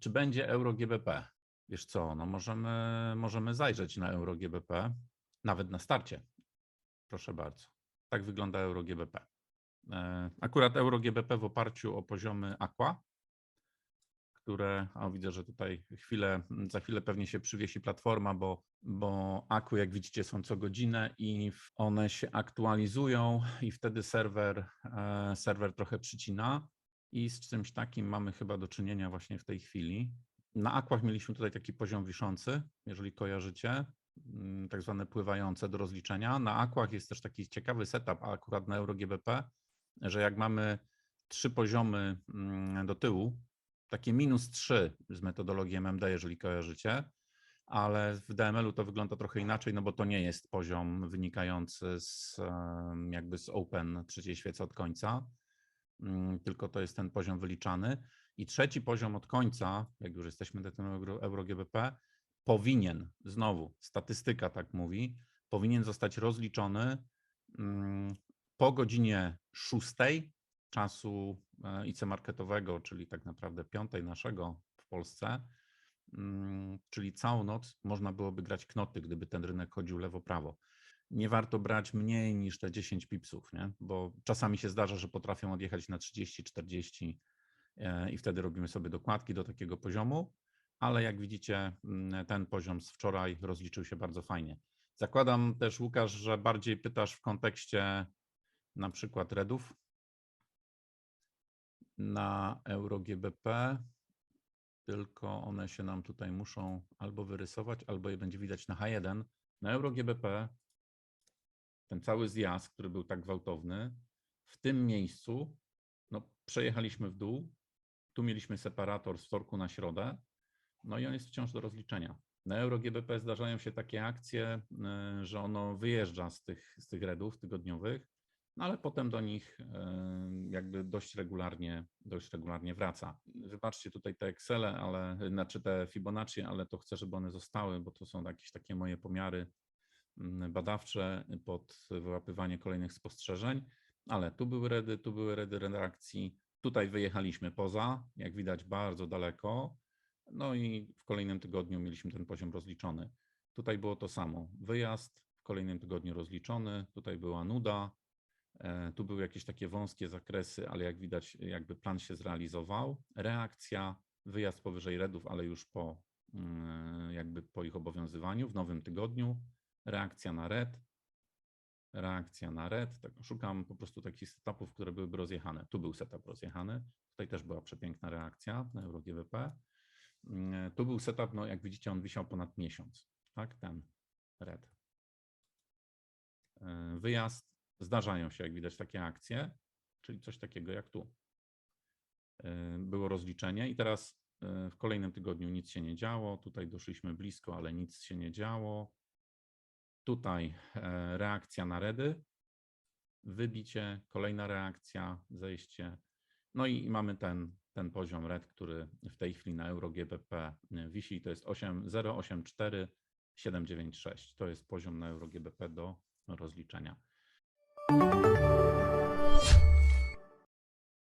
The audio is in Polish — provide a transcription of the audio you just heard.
Czy będzie euro GBP? Wiesz co, no możemy, możemy zajrzeć na euro GBP, nawet na starcie. Proszę bardzo. Tak wygląda euro GBP. E, Akurat euro GBP w oparciu o poziomy Aqua, które, a widzę, że tutaj chwilę, za chwilę pewnie się przywiesi platforma, bo, bo Aqua, jak widzicie, są co godzinę i one się aktualizują i wtedy serwer, e, serwer trochę przycina i z czymś takim mamy chyba do czynienia właśnie w tej chwili. Na Aquach mieliśmy tutaj taki poziom wiszący, jeżeli kojarzycie, mm, tak zwane pływające do rozliczenia. Na Aquach jest też taki ciekawy setup, akurat na EuroGBP, że jak mamy trzy poziomy mm, do tyłu, takie minus 3 z metodologii MMD, jeżeli kojarzycie, ale w DML-u to wygląda trochę inaczej, no bo to nie jest poziom wynikający z jakby z open trzeciej świecy od końca, mm, tylko to jest ten poziom wyliczany. I trzeci poziom od końca, jak już jesteśmy na tym euro, euro GBP, powinien, znowu statystyka tak mówi, powinien zostać rozliczony mm, po godzinie 6 czasu e, IC marketowego, czyli tak naprawdę piątej naszego w Polsce, mm, czyli całą noc można byłoby grać knoty, gdyby ten rynek chodził lewo-prawo. Nie warto brać mniej niż te 10 pipsów, nie? bo czasami się zdarza, że potrafią odjechać na 30-40 e, i wtedy robimy sobie dokładki do takiego poziomu, ale jak widzicie, mm, ten poziom z wczoraj rozliczył się bardzo fajnie. Zakładam też, Łukasz, że bardziej pytasz w kontekście na przykład redów na EuroGBP, tylko one się nam tutaj muszą albo wyrysować, albo je będzie widać na H1. Na EuroGBP ten cały zjazd, który był tak gwałtowny, w tym miejscu no, przejechaliśmy w dół, tu mieliśmy separator z wtorku na środę, no i on jest wciąż do rozliczenia. Na EuroGBP zdarzają się takie akcje, y, że ono wyjeżdża z tych, z tych redów tygodniowych, no ale potem do nich y, jakby dość regularnie, dość regularnie wraca. Wybaczcie tutaj te Excele, ale znaczy te Fibonacci, ale to chcę, żeby one zostały, bo to są jakieś takie moje pomiary mm, badawcze pod wyłapywanie kolejnych spostrzeżeń, ale tu były redy, tu były redy reakcji, tutaj wyjechaliśmy poza, jak widać bardzo daleko, no i w kolejnym tygodniu mieliśmy ten poziom rozliczony. Tutaj było to samo. Wyjazd w kolejnym tygodniu rozliczony, tutaj była nuda, e, tu były jakieś takie wąskie zakresy, ale jak widać, jakby plan się zrealizował. Reakcja, wyjazd powyżej redów, ale już po mm, jakby po ich obowiązywaniu w nowym tygodniu. Reakcja na red, reakcja na red. Tak, szukam po prostu takich setupów, które byłyby rozjechane. Tu był setup rozjechany, tutaj też była przepiękna reakcja na EuroGBP. Mm, Tu był setup, no jak widzicie, on wisiał ponad miesiąc, tak, ten red. E, Wyjazd, zdarzają się, jak widać, takie akcje, czyli coś takiego jak tu. E, Było rozliczenie i teraz e, w kolejnym tygodniu nic się nie działo, tutaj doszliśmy blisko, ale nic się nie działo. Tutaj e, reakcja na redy, wybicie, kolejna reakcja, zejście. No i mamy ten, ten poziom red, który w tej chwili na EuroGBP wisi, to jest 8, 0,84,796. To jest poziom na EuroGBP do rozliczenia. Música